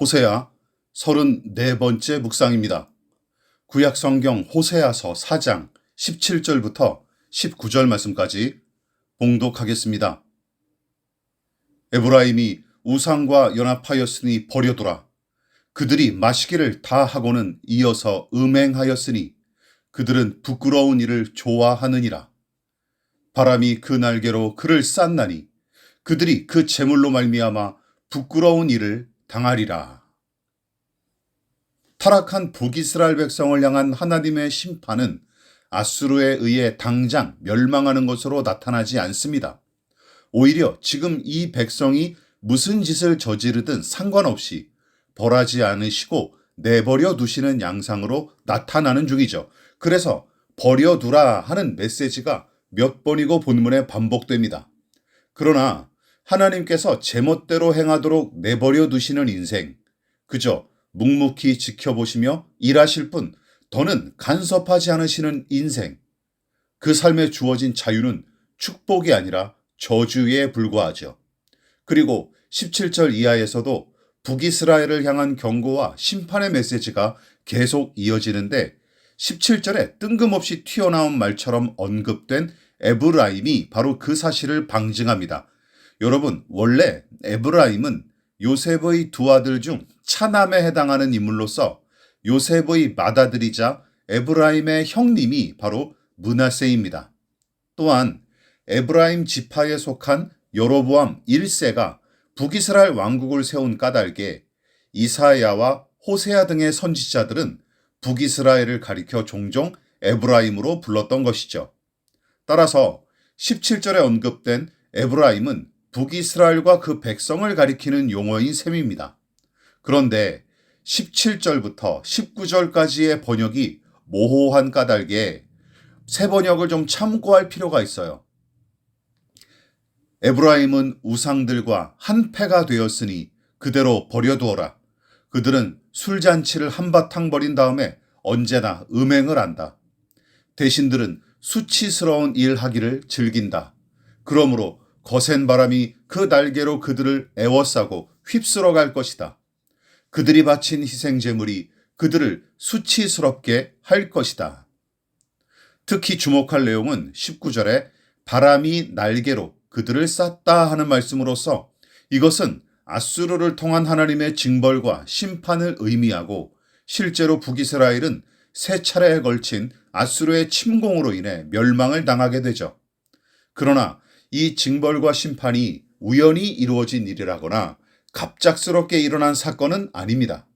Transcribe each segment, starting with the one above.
호세아 34번째 묵상입니다. 구약 성경 호세아서 4장 17절부터 19절 말씀까지 봉독하겠습니다. 에브라임이 우상과 연합하였으니 버려두라. 그들이 마시기를 다 하고는 이어서 음행하였으니 그들은 부끄러운 일을 좋아하느니라. 바람이 그 날개로 그를 쌌나니 그들이 그 재물로 말미암아 부끄러운 일을 당하리라. 타락한 북이스라엘 백성을 향한 하나님의 심판은 아수르에 의해 당장 멸망하는 것으로 나타나지 않습니다. 오히려 지금 이 백성이 무슨 짓을 저지르든 상관없이 벌하지 않으시고 내버려 두시는 양상으로 나타나는 중이죠. 그래서 버려두라 하는 메시지가 몇 번이고 본문에 반복됩니다. 그러나 하나님께서 제멋대로 행하도록 내버려 두시는 인생, 그저 묵묵히 지켜보시며 일하실 뿐 더는 간섭하지 않으시는 인생, 그 삶에 주어진 자유는 축복이 아니라 저주에 불과하죠. 그리고 17절 이하에서도 북이스라엘을 향한 경고와 심판의 메시지가 계속 이어지는데 17절에 뜬금없이 튀어나온 말처럼 언급된 에브라임이 바로 그 사실을 방증합니다. 여러분, 원래 에브라임은 요셉의 두 아들 중 차남에 해당하는 인물로서 요셉의 맏아들이자 에브라임의 형님이 바로 문하세입니다. 또한 에브라임 지파에 속한 여로보암 1세가 북이스라엘 왕국을 세운 까닭에 이사야와 호세아 등의 선지자들은 북이스라엘을 가리켜 종종 에브라임으로 불렀던 것이죠. 따라서 17절에 언급된 에브라임은 북이스라엘과 그 백성을 가리키는 용어인 셈입니다. 그런데 17절부터 19절까지의 번역이 모호한 까닭에 새 번역을 좀 참고할 필요가 있어요. 에브라임은 우상들과 한패가 되었으니 그대로 버려두어라. 그들은 술잔치를 한바탕 벌인 다음에 언제나 음행을 한다. 대신들은 수치스러운 일 하기를 즐긴다. 그러므로 거센 바람이 그 날개로 그들을 애워싸고 휩쓸어 갈 것이다. 그들이 바친 희생제물이 그들을 수치스럽게 할 것이다. 특히 주목할 내용은 19절에 바람이 날개로 그들을 쌌다 하는 말씀으로서 이것은 아수르를 통한 하나님의 징벌과 심판을 의미하고 실제로 북이스라엘은 세 차례에 걸친 아수르의 침공으로 인해 멸망을 당하게 되죠. 그러나 이 징벌과 심판이 우연히 이루어진 일이라거나 갑작스럽게 일어난 사건은 아닙니다.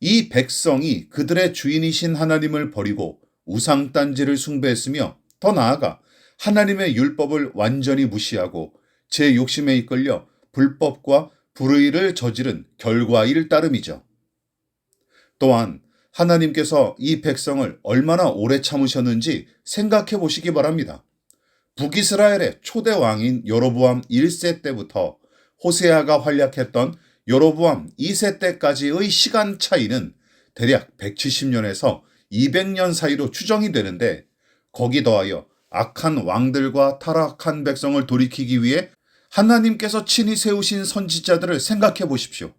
이 백성이 그들의 주인이신 하나님을 버리고 우상단지를 숭배했으며 더 나아가 하나님의 율법을 완전히 무시하고 제 욕심에 이끌려 불법과 불의를 저지른 결과일 따름이죠. 또한 하나님께서 이 백성을 얼마나 오래 참으셨는지 생각해 보시기 바랍니다. 북이스라엘의 초대 왕인 여로보암 1세 때부터 호세아가 활약했던 여로보암 2세 때까지의 시간 차이는 대략 170년에서 200년 사이로 추정이 되는데 거기 더하여 악한 왕들과 타락한 백성을 돌이키기 위해 하나님께서 친히 세우신 선지자들을 생각해 보십시오.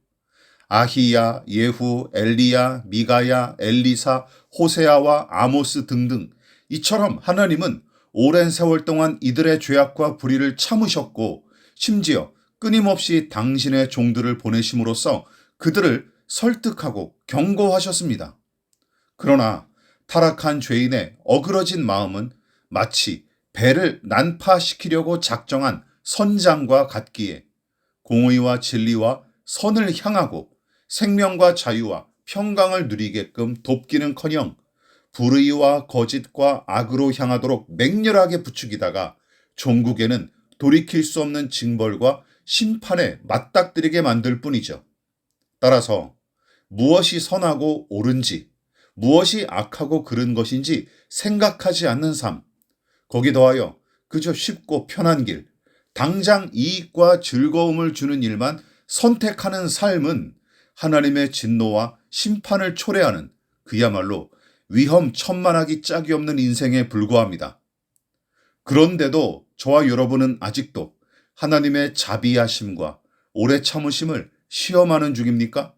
아히야, 예후, 엘리야, 미가야, 엘리사, 호세아와 아모스 등등 이처럼 하나님은 오랜 세월 동안 이들의 죄악과 불의를 참으셨고 심지어 끊임없이 당신의 종들을 보내심으로써 그들을 설득하고 경고하셨습니다. 그러나 타락한 죄인의 어그러진 마음은 마치 배를 난파시키려고 작정한 선장과 같기에 공의와 진리와 선을 향하고 생명과 자유와 평강을 누리게끔 돕기는커녕 불의와 거짓과 악으로 향하도록 맹렬하게 부추기다가 종국에는 돌이킬 수 없는 징벌과 심판에 맞닥뜨리게 만들 뿐이죠. 따라서 무엇이 선하고 옳은지, 무엇이 악하고 그른 것인지 생각하지 않는 삶, 거기 더하여 그저 쉽고 편한 길, 당장 이익과 즐거움을 주는 일만 선택하는 삶은 하나님의 진노와 심판을 초래하는 그야말로 위험천만하기 짝이 없는 인생에 불과합니다. 그런데도 저와 여러분은 아직도 하나님의 자비하심과 오래 참으심을 시험하는 중입니까?